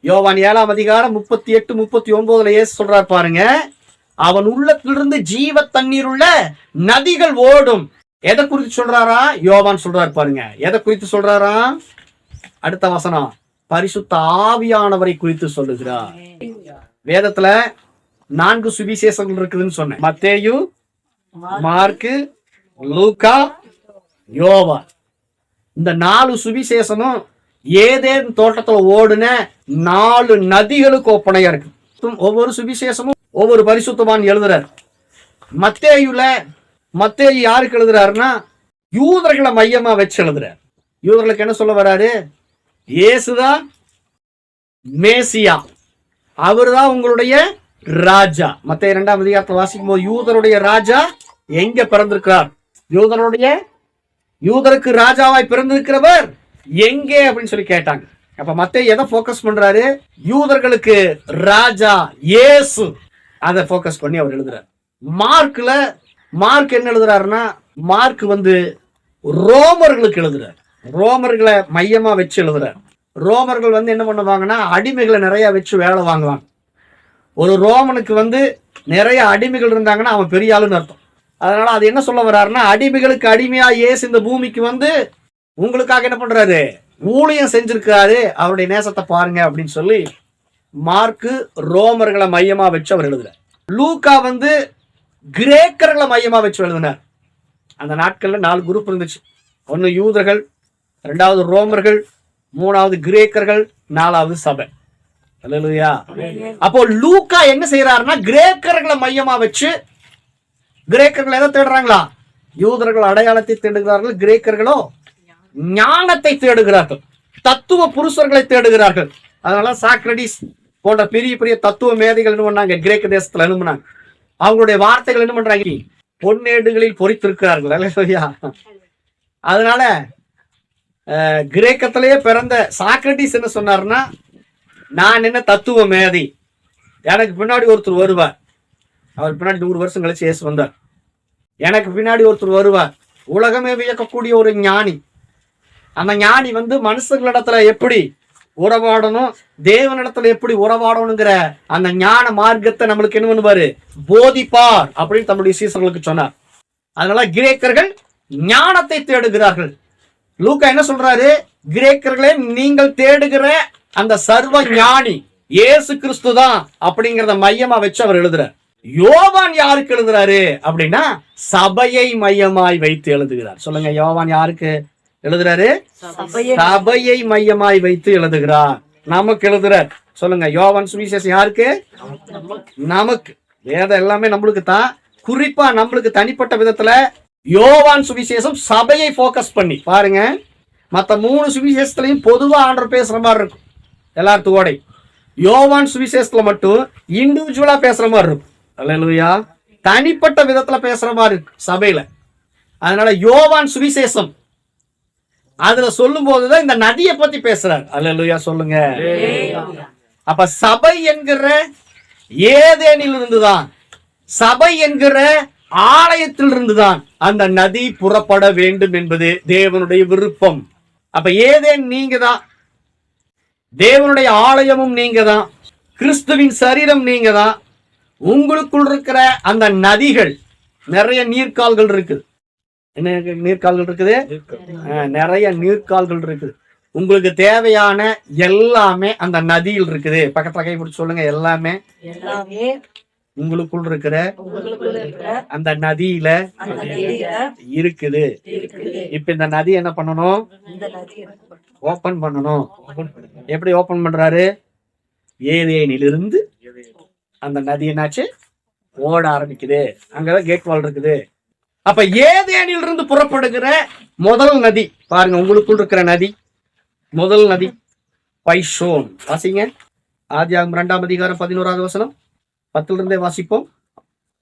யோவான் ஏழாம் அதிகாரம் முப்பத்தி எட்டு முப்பத்தி ஒன்பதுல ஏசு சொல்றார் பாருங்க. அவன் உள்ளத்திலிருந்து ஜீவ தண்ணீர் உள்ள நதிகள் ஓடும். எதை குறித்து சொல்றாரா? யோவான் சொல்றாரு பாருங்க. எதை குறித்து சொல்றாரா? அடுத்த வசனம். பரிசுத்த ஆவியானவரை குறித்து சொல்லுகிறார். வேதத்துல நான்கு சுவிசேஷங்கள் இருக்குதுன்னு சொன்னேன். மத்தேயு மார்க்கு லூக்கா யோவா இந்த நாலு சுவிசேஷமும் ஏதேன் தோட்டத்துல ஓடுன நாலு நதிகளுக்கு ஒப்பனையா இருக்கு. ஒவ்வொரு சுவிசேஷமும் ஒவ்வொரு பரிசுத்தவான் எழுதுறார். மத்தேயுல மத்தேயு யாருக்கு எழுதுறாருன்னா யூதர்களை மையமா வச்சு எழுதுறார். யூதர்களுக்கு என்ன சொல்ல வராரு? இயேசுதான் மேசியா. அவர்தான் உங்களுடைய ராஜா. மத்திய இரண்டாம் அதிகாரத்தை வாசிக்கும் போது யூதருடைய ராஜா எங்க பிறந்திருக்கிறார்? யூதருடைய யூதருக்கு ராஜாவாய் பிறந்திருக்கிறவர் எங்கே அப்படின்னு சொல்லி கேட்டாங்க. அப்ப மத்த எதை ஃபோக்கஸ் பண்றாரு? யூதர்களுக்கு ராஜா ஏசு அதை ஃபோக்கஸ் பண்ணி அவர் எழுதுறாரு. மார்க்ல மார்க் என்ன எழுதுறாருன்னா மார்க் வந்து ரோமர்களுக்கு எழுதுறாரு. ரோமர்களை மையமா வச்சு எழுதுறாரு. ரோமர்கள் வந்து என்ன பண்ணுவாங்கன்னா அடிமைகளை நிறைய வச்சு வேலை வாங்குவாங்க. ஒரு ரோமனுக்கு வந்து நிறைய அடிமைகள் இருந்தாங்கன்னா அவன் பெரிய ஆளுன்னு அர்த்தம். அதனால அது என்ன சொல்ல வர்றாருன்னா அடிமைகளுக்கு அடிமையா ஏசு இந்த பூமிக்கு வந்து உங்களுக்காக என்ன பண்றாரு? ஊழியம் செஞ்சிருக்காரு அவருடைய நேசத்தை பாருங்க அப்படின்னு சொல்லி மார்க்கு ரோமர்களை மையமா வச்சு அவர் எழுதுறார். லூக்கா வந்து கிரேக்கர்களை மையமா வச்சு எழுதினார். அந்த நாட்கள்ல நாலு குரூப் இருந்துச்சு. ஒன்னு யூதர்கள் ரெண்டாவது ரோமர்கள் மூணாவது கிரேக்கர்கள் நாலாவது சபை. இல்லையா அப்போ லூக்கா என்ன செய்யறாருன்னா கிரேக்கர்களை மையமா வச்சு கிரேக்கர்கள் எதை தேடுறாங்களா? யூதர்கள் அடையாளத்தை தேடுகிறார்கள் கிரேக்கர்களோ ஞானத்தை தேடுகிறார்கள். தத்துவ புருஷர்களை தேடுகிறார்கள். அதனால சாக்ரடிஸ் போன்ற பெரிய பெரிய தத்துவ மேதைகள் என்ன பண்ணாங்க? கிரேக்க தேசத்துல அனுப்புனாங்க அவங்களுடைய வார்த்தைகள் என்ன பண்றாங்க? பொன்னேடுகளில் பொறித்திருக்கிறார்கள். அல்லேலூயா. அதனால கிரேக்கத்திலேயே பிறந்த சாக்ரட்டிஸ் என்ன சொன்னாருன்னா நான் என்ன தத்துவ மேதை. எனக்கு பின்னாடி ஒருத்தர் வருவார். அவர் பின்னாடி நூறு வருஷம் கழிச்சு இயேசு வந்தார். எனக்கு பின்னாடி ஒருத்தர் வருவார். உலகமே வியக்கக்கூடிய ஒரு ஞானி. அந்த ஞானி வந்து மனுஷங்களிடத்துல எப்படி உறவாடணும் தேவனிடத்துல எப்படி உறவாடணுங்கிற அந்த ஞான மார்க்கத்தை நம்மளுக்கு என்ன பண்ணுவாரு? போதிப்பார் அப்படின்னு தம்முடைய சீசர்களுக்கு சொன்னார். அதனால கிரேக்கர்கள் ஞானத்தை தேடுகிறார்கள். லூக்கா என்ன சொல்றாரு? கிரேக்கர்களே நீங்கள் தேடுகிற அந்த சர்வ ஞானி ஏசு கிறிஸ்து தான் அப்படிங்கிறத மையமா வச்சு அவர் எழுதுறார். யோவான் யாருக்கு எழுதுறாரு அப்படின்னா சபையை மையமாய் வைத்து எழுதுகிறார். சொல்லுங்க யோவான் யாருக்கு? எழுதுறாரு? சபையை மையமாய் வைத்து எழுதுகிறார். நமக்கு எழுதுறார் சொல்லுங்க யோவான் சுவிசேஷம் யாருக்கு? நமக்கு. வேதம் எல்லாமே நம்மளுக்கு தான் குறிப்பா நம்மளுக்கு தனிப்பட்ட விதத்துல யோவான் சுவிசேஷம் சபையை ஃபோக்கஸ் பண்ணி. பாருங்க மத்த மூணு சுவிசேஷத்துலயும் பொதுவா ஆண்டர் பேசுற மாதிரி இருக்கும். எல்லாத்துக்கூட யோவான் சுவிசேஷத்துல மட்டும் இண்டிவிஜுவலா பேசுற மாதிரி இருக்கும். அல்லேலூயா. தனிப்பட்ட விதத்துல பேசுற மாதிரி இருக்கு சபையில. அதனால யோவான் சுவிசேஷம் அதுல சொல்லும் போதுதான் இந்த நதியை பத்தி பேசுறாரு அல்லேலூயா சொல்லுங்க. அப்ப சபை என்கிற ஏதேனில் இருந்துதான் சபை என்கிற ஆலயத்தில் இருந்துதான் அந்த நதி புறப்பட வேண்டும் என்பது தேவனுடைய விருப்பம். அப்ப ஏதேன் நீங்க தான் தேவனுடைய ஆலயமும் நீங்க தான் கிறிஸ்துவின் சரீரம் நீங்க தான் உங்களுக்குள் இருக்கிற அந்த நதிகள் நிறைய நீர்க்கால்கள் இருக்குது. என்ன இருக்கு? நீர்க்கால்கள். இருக்குது நிறைய நீர்க்கால்கள் இருக்குது. உங்களுக்கு தேவையான எல்லாமே அந்த நதியில் இருக்குது. பக்கத்துல கை பிடிச்சு சொல்லுங்க எல்லாமே எல்லாமே உங்களுக்குள் இருக்கிற உங்களுக்குள்ள இருக்கிற அந்த நதியில அந்த நதியில இருக்குது. இருக்குது. இப்ப இந்த நதி என்ன பண்ணணும்? ஓபன் பண்ணணும்? எப்படி ஓபன் பண்றாரு? ஏதேனிலிருந்து அந்த நதி என்னாச்சு? ஓட ஆரம்பிக்குது. அங்கதான் கேட் வால் இருக்குது. அப்ப ஏதேனில் இருந்து புறப்படுகிற முதல் நதி பாருங்க உங்களுக்குள் இருக்கிற நதி. முதல் நதி பைசோன். வாசிங்க. ஆதியாகம் இரண்டாம் அதிகாரம் பதினோராவது வசனம். பத்துல இருந்தே வாசிப்போம்.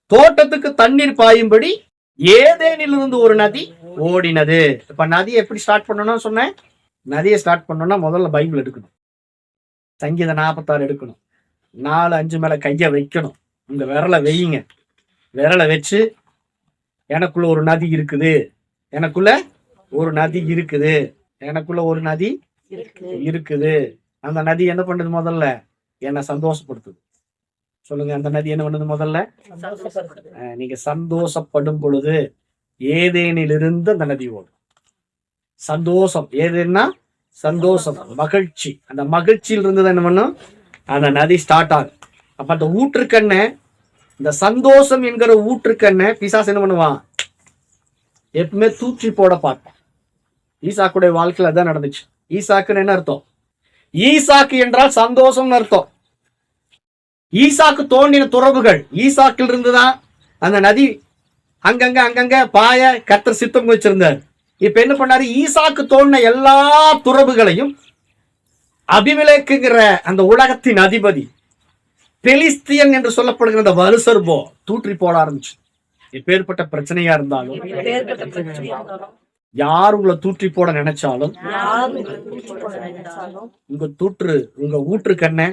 தோட்டத்துக்கு தண்ணீர் பாயும்படி ஏதேனிலிருந்து ஒரு நதி ஓடினது. இப்ப நதியை எப்படி ஸ்டார்ட் பண்ணணும்னு சொன்னேன். நதியை ஸ்டார்ட் பண்ணோம்னா முதல்ல பைபிள் எடுக்கணும். சங்கீத நாற்பத்தாறு எடுக்கணும். நாலு அஞ்சு மேல கைய வைக்கணும். இந்த விரலை வையுங்க. விரலை வச்சு எனக்குள்ள ஒரு நதி இருக்குது. எனக்குள்ள ஒரு நதி இருக்குது. எனக்குள்ள ஒரு நதி இருக்கு இருக்குது. அந்த நதி என்ன பண்ணுது முதல்ல? என்னை சந்தோஷப்படுத்துது. சொல்லுங்க அந்த நதி என்ன பண்ணுது முதல்ல? நீங்க சந்தோஷப்படும் பொழுது ஏதேனிலிருந்து அந்த நதி ஓடும். சந்தோஷம். ஏதேன்னா சந்தோஷம் மகிழ்ச்சி. அந்த மகிழ்ச்சியில் இருந்து தான் என்ன பண்ணும்? அந்த நதி ஸ்டார்ட் ஆகும். அப்ப அந்த ஊற்றுக்கண்ணை இந்த சந்தோஷம் என்கிற ஊற்றுக்கண்ணை பிசாஸ் என்ன பண்ணுவான்? எப்பவுமே தூற்றி போட பார்ப்பான். ஈசாக்குடைய வாழ்க்கையில அதான் நடந்துச்சு. ஈசாக்குன்னு என்ன அர்த்தம்? ஈசாக்கு என்றால் சந்தோஷம்னு அர்த்தம். ஈசாக்கு தோண்டின துறவுகள் ஈசாக்கில் இருந்துதான் அந்த நதி அங்கங்க அங்கங்க பாய கத்தர் சித்தம் வச்சிருந்தார். இப்ப என்ன பண்ணாரு? ஈசாக்கு தோண்டின எல்லா துறவுகளையும் அபிவிலேக்குங்கிற அந்த உலகத்தின் அதிபதி பெலிஸ்தியன் என்று சொல்லப்படுகிற அந்த வலுசர்போ தூற்றி போட ஆரம்பிச்சு. எப்பேற்பட்ட பிரச்சனையா இருந்தாலும் யார் உங்களை தூற்றி போட நினைச்சாலும் உங்க தூற்று உங்க ஊற்று கண்ணை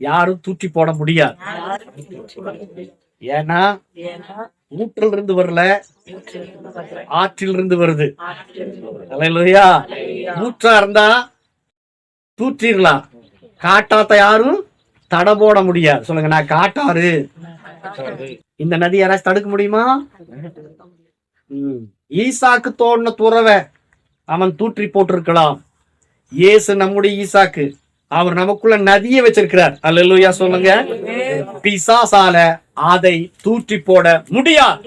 யாரும் தூற்றி போட முடியாது. ஏன்னா ஊற்றில் இருந்து வரல ஆற்றில் இருந்து வருது. ஊற்றா இருந்தா தூற்றிடலாம் காட்டாத்த யாரும் தடை போட முடியாது. சொல்லுங்க நான் காட்டாரு இந்த நதி யாராச்சும் தடுக்க முடியுமா? ஈசாக்கு தோண்டின துறவை அவன் தூற்றி போட்டிருக்கலாம். இயேசு நம்முடைய ஈசாக்கு. அவர் நமக்குள்ள நதியை வச்சிருக்கிறார். அல்லேலூயா சொல்லுங்க. பிசாசால அதை தூற்றி போட முடியாது.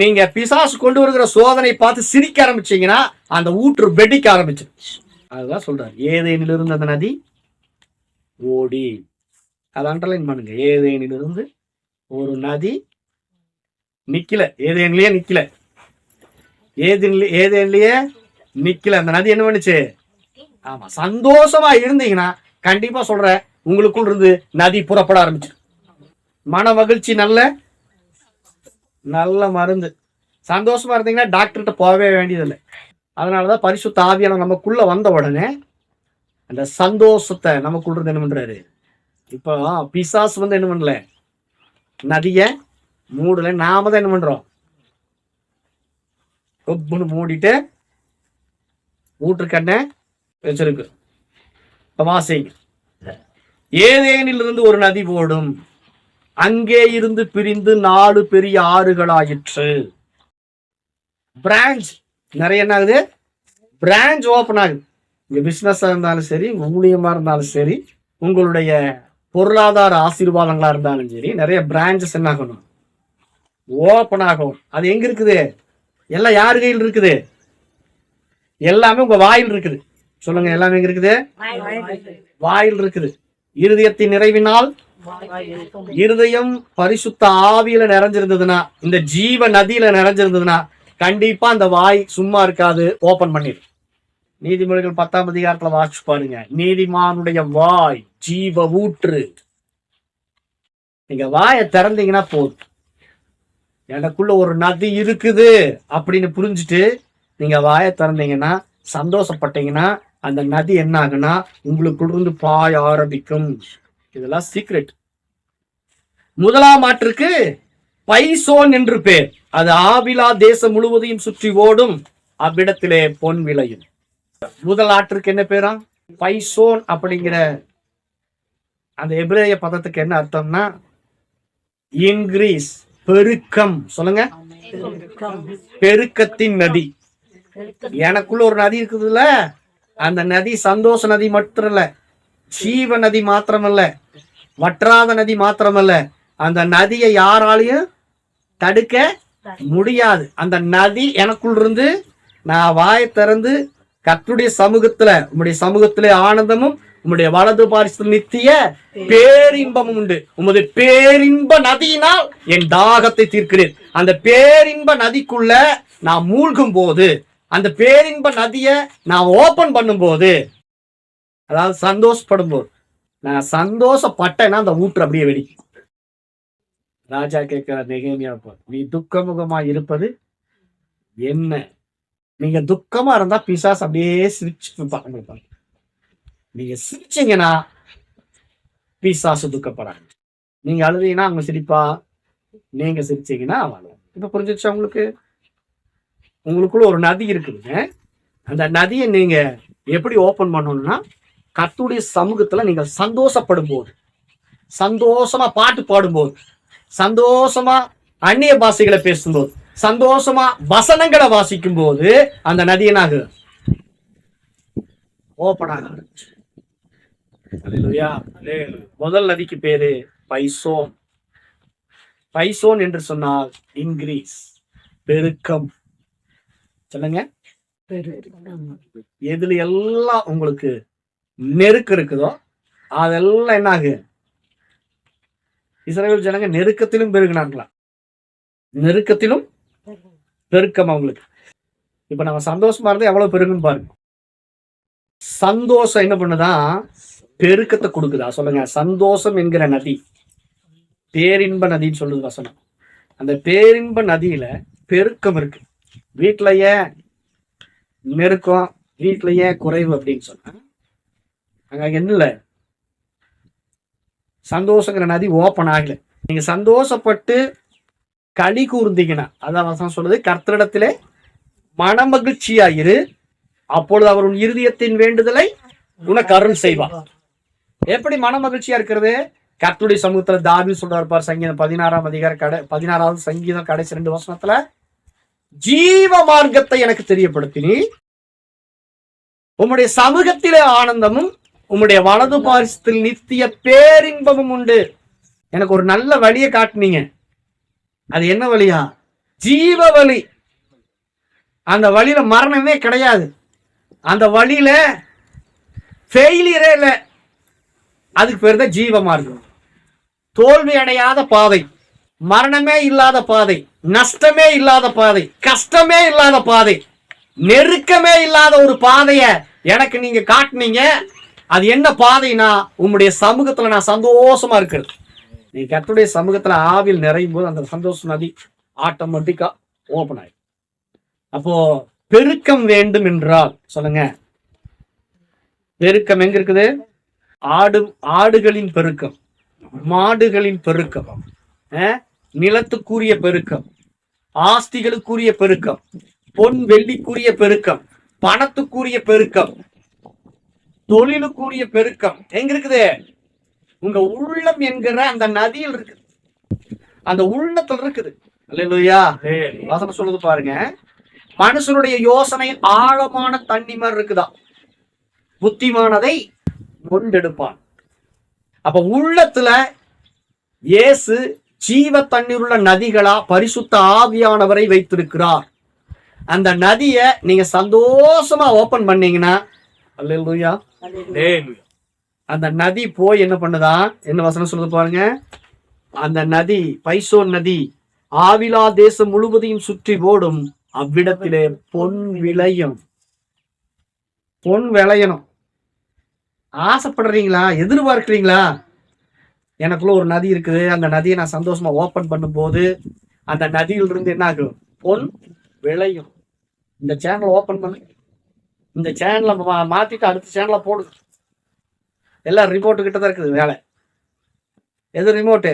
நீங்க பிசாசு கொண்டு வருகிற சோதனை பார்த்து சிரிக்க ஆரம்பிச்சீங்கன்னா அந்த ஊற்று வெடிக்க ஆரம்பிச்சிருச்சு அதுதான் சொல்றாரு. ஏதேனிலிருந்து அந்த நதி ஓடி. அதை அண்டர்லைன் பண்ணுங்க. ஏதேனிலிருந்து ஒரு நதி நிக்கல. ஏதேன்லயே நிக்கல. ஏதேன்ல ஏதேன்லயே நிக்கல. அந்த நதி என்ன பண்ணுச்சு? ஆமா சந்தோஷமா இருந்தீங்கன்னா கண்டிப்பா சொல்றேன் உங்களுக்குள் இருந்து நதி புறப்பட ஆரம்பிச்சு மன மகிழ்ச்சி நல்ல நல்ல மருந்து. சந்தோஷமா இருந்தீங்கன்னா டாக்டர்கிட்ட போகவே வேண்டியதில்லை. அதனாலதான் பரிசுத்த தாவியான நமக்குள்ள வந்த உடனே அந்த சந்தோஷத்தை நமக்குள்ள இருந்து என்ன பண்றாரு? இப்போ பிசாஸ் வந்து என்ன பண்ணல? நதிய மூடல. நாம தான் என்ன பண்றோம்? கொப்புன்னு மூடிட்டு ஊற்றுக்கண்ணை வச்சிருக்கு. இப்ப வாசிங்க. ஏதேனிலிருந்து ஒரு நதி ஓடும் அங்கே இருந்து பிரிந்து நாலு பெரிய ஆறுகளாயிற்று. பிரான்ச் நிறைய என்ன ஆகுது பிரான்ச் ஓப்பன் ஆகுது. இங்க பிஸ்னஸாக இருந்தாலும் சரி மூலியமாக இருந்தாலும் சரி உங்களுடைய பொருளாதார ஆசீர்வாதங்களா இருந்தாலும் சரி நிறைய பிரான்ச்சஸ் என்ன ஆகணும்? ஓப்பன் ஆகும் அது எங்கே இருக்குது? எல்லாம் யார் கையில் இருக்குது? எல்லாமே உங்கள் வாயில் இருக்குது. சொல்லுங்க எல்லாமே எங்கே இருக்குது? வாயில் இருக்குது. இருதயத்தின் நிறைவினால் இருதயம் பரிசுத்த ஆவியில நிறைஞ்சிருந்ததுன்னா இந்த ஜீவ நதியில நிறைஞ்சிருந்ததுன்னா கண்டிப்பா அந்த வாய் சும்மா இருக்காது. ஓபன் பண்ணிடும் நீதிமொழிகள் பத்தாம் அதிகாரத்துல வாசிச்சு பாருங்க. நீதிமானுடைய வாய் ஜீவ ஊற்று. நீங்க வாயை திறந்தீங்கன்னா போதும். எனக்குள்ள ஒரு நதி இருக்குது அப்படின்னு புரிஞ்சுட்டு நீங்க வாயை திறந்தீங்கன்னா சந்தோஷப்பட்டீங்கன்னா அந்த நதி என்ன ஆகுனா உங்களுக்குள்ள இருந்து பாய ஆரம்பிக்கும். இதெல்லாம் சீக்ரெட் முதலாம் ஆற்றுக்கு பைசோன் என்று பேர். அது ஆவிலா தேசம் முழுவதையும் சுற்றி ஓடும். அவ்விடத்திலே பொன் விளையும். முதல் ஆற்றுக்கு என்ன பேரா? பைசோன் அப்படிங்கிற அந்த எபிரேய பதத்துக்கு என்ன அர்த்தம்னா இன்க்ரீஸ் பெருக்கம். சொல்லுங்க. பெருக்கத்தின் நதி. எனக்குள்ள ஒரு நதி இருக்குதுல்ல. அந்த நதி சந்தோஷ நதி மட்டும் இல்ல ஜீவ நதி மாத்திரமல்ல வற்றாத நதி மாத்திரமல்ல. அந்த நதியை யாராலையும் தடுக்க முடியாது. அந்த நதி எனக்குள் இருந்து நான் வாயை திறந்து கத்துடைய சமூகத்துல உம்முடைய சமூகத்திலே ஆனந்தமும் உம்முடைய வலது பாரிசத்தில் நித்திய பேரின்பமும் உண்டு. உமது பேரின்ப நதியினால் என் தாகத்தை தீர்க்கிறேன் அந்த பேரின்ப நதிக்குள்ள நான் மூழ்கும் போது அந்த பேரின்ப நதிய நான் ஓபன் பண்ணும்போது அதாவது சந்தோஷப்படும் போது நான் சந்தோஷப்பட்டேன்னா அந்த ஊற்று அப்படியே வெடிக்கும். ராஜா கேட்கிற நெகேமியா நீ துக்கமுகமா இருப்பது என்ன? நீங்க துக்கமா இருந்தா பிசாஸ் அப்படியே சிரிச்சு பார்க்க நீங்க சிரிச்சீங்கன்னா பிசாசு துக்கப்படாது. நீங்க அழுதீங்கன்னா அவங்க சிரிப்பா நீங்க சிரிச்சீங்கன்னா அவங்க இப்ப புரிஞ்சிருச்சா உங்களுக்கு? உங்களுக்குள்ள ஒரு நதி இருக்குதுங்க. அந்த நதியை நீங்க எப்படி ஓபன் பண்ணணும்னா கத்துடைய சமூகத்துல நீங்கள் சந்தோஷப்படும் போது சந்தோஷமா பாட்டு பாடும்போது சந்தோஷமா அந்நிய பாஷைகளை பேசும்போது சந்தோஷமா வசனங்களை வாசிக்கும் போது அந்த நதி என்ன ஆகுது ஓப்பன் ஆக ஆரம்பிச்சு. அல்லேலூயா. முதல் நதிக்கு பேரு பைசோன். பைசோன் என்று சொன்னால் இன்கிரீஸ் பெருக்கம். சொல்லுங்க. எதுல எல்லாம் உங்களுக்கு நெருக்கு இருக்குதோ அதெல்லாம் என்ன ஆகு இஸ்ரேல் ஜனங்க நெருக்கத்திலும் பெருகினார்களா? நெருக்கத்திலும் பெருக்கம் அவங்களுக்கு. இப்ப நம்ம சந்தோஷமா இருந்தா எவ்வளவு பெருகுன்னு பாருங்க. சந்தோஷம் என்ன பண்ணுதான் பெருக்கத்தை கொடுக்குதா? சொல்லுங்க. சந்தோஷம் என்கிற நதி. பேரின்ப நதின்னு சொல்லுது வசனம். அந்த பேரின்ப நதியில பெருக்கம் இருக்கு. வீட்டுல ஏன் நெருக்கம் வீட்டுல ஏன் குறைவு அப்படின்னு சொன்னா அங்க என்ன இல்ல சந்தோஷங்கிற நதி ஓப்பன் ஆகல. நீங்க சந்தோஷப்பட்டு களி கூர்ந்தீங்கன்னா அதான் வசனம் சொல்லுது கர்த்தரிடத்திலே மனமகிழ்ச்சியாயிரு. அப்பொழுது அவர் உன் இருதயத்தின் வேண்டுதலை உனக்கு அருள் செய்வார். எப்படி மனமகிழ்ச்சியா இருக்கிறது? கர்த்துடைய சமூகத்துல தாவி சொல்றாரு பார் சங்கீதம் பதினாறாம் அதிகார கடை பதினாறாவது சங்கீதம் கடைசி ரெண்டு வசனத்துல ஜீவ மார்க்கத்தை எனக்கு தெரியப்படுத்தினி. உம்முடைய சமூகத்திலே ஆனந்தமும் உம்முடைய வலது பாரிசத்தில் நித்திய பேரின்பமும் உண்டு. எனக்கு ஒரு நல்ல வழியை காட்டினீங்க. அது என்ன வழியா? ஜீவ வழி. அந்த வழியில் மரணமே கிடையாது. அந்த வழியில் ஃபெயிலியரே இல்லை. அதுக்கு பேர் தான் ஜீவ மார்க்கம். தோல்வி அடையாத பாதை. மரணமே இல்லாத பாதை. நஷ்டமே இல்லாத பாதை. கஷ்டமே இல்லாத பாதை. நெருக்கமே இல்லாத ஒரு பாதையை எனக்கு நீங்கள் காட்டினீங்க. அது என்ன பாதைனா உங்களுடைய சமூகத்தில் நான் சந்தோஷமாக இருக்கிறது. நீ கத்துடைய சமூகத்துல ஆவில் நிறையும் போது அந்த சந்தோஷ நதி ஆட்டோமேட்டிக்கா ஓபன் ஆயிடும். அப்போ பெருக்கம் வேண்டும் என்றால் சொல்லுங்க. பெருக்கம் எங்க இருக்குது? ஆடு ஆடுகளின் பெருக்கம் மாடுகளின் பெருக்கம் அஹ், நிலத்துக்குரிய பெருக்கம் ஆஸ்திகளுக்குரிய பெருக்கம் பொன் வெள்ளிக்குரிய பெருக்கம் பணத்துக்குரிய பெருக்கம் தொழிலுக்குரிய பெருக்கம். எங்க இருக்குது? உங்க உள்ளம் என்கிற அந்த நதியில் இருக்குது அந்த உள்ளத்துல இருக்குது. அல்லேலூயா. வசனம் சொல்லுது பாருங்க. மனுஷனுடைய யோசனை ஆழமான தண்ணி மாதிரி இருக்குதா? புத்திமானதை கொண்டெடுப்பான் அப்ப உள்ளத்துல இயேசு ஜீவ தண்ணீருள்ள நதிகளா பரிசுத்த ஆவியானவரை வைத்திருக்கிறார். அந்த நதிய நீங்க சந்தோஷமா ஓபன் பண்ணீங்கன்னா அல்லேலூயா. அந்த நதி போய் என்ன பண்ணுதா? என்ன வசனம் சொல்லுது பாருங்க. அந்த நதி பைசோன் நதி ஆவிலா தேசம் முழுவதையும் சுற்றி ஓடும். அவ்விடத்திலே பொன் விளையும். பொன் விளையணும். ஆசைப்படுறீங்களா? எதிர்பார்க்கிறீங்களா? எனக்குள்ள ஒரு நதி இருக்குது. அந்த நதியை நான் சந்தோஷமா ஓபன் பண்ணும்போது அந்த நதியில இருந்து என்ன ஆகும்? பொன் விளையும். இந்த சேனலை ஓபன் பண்ணு. இந்த சேனலை மாத்திட்டு அடுத்த சேனலை போடுது எல்லாம் ரிமோட்டு கிட்ட தான் இருக்குது வேலை. எது ரிமோட்டு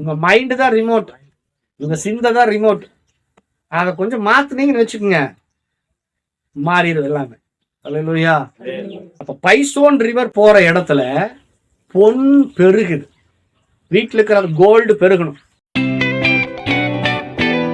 உங்க மைண்டு தான் ரிமோட் உங்க சிந்தை தான் ரிமோட் அதை கொஞ்சம் மாத்துனீங்கன்னு வச்சுக்கோங்க. மாறிடுது எல்லாமே. அல்லையா அப்ப பைசோன் ரிவர் போற இடத்துல பொன் பெருகுது. வீட்டில் இருக்கிற கோல்டு பெருகணும்.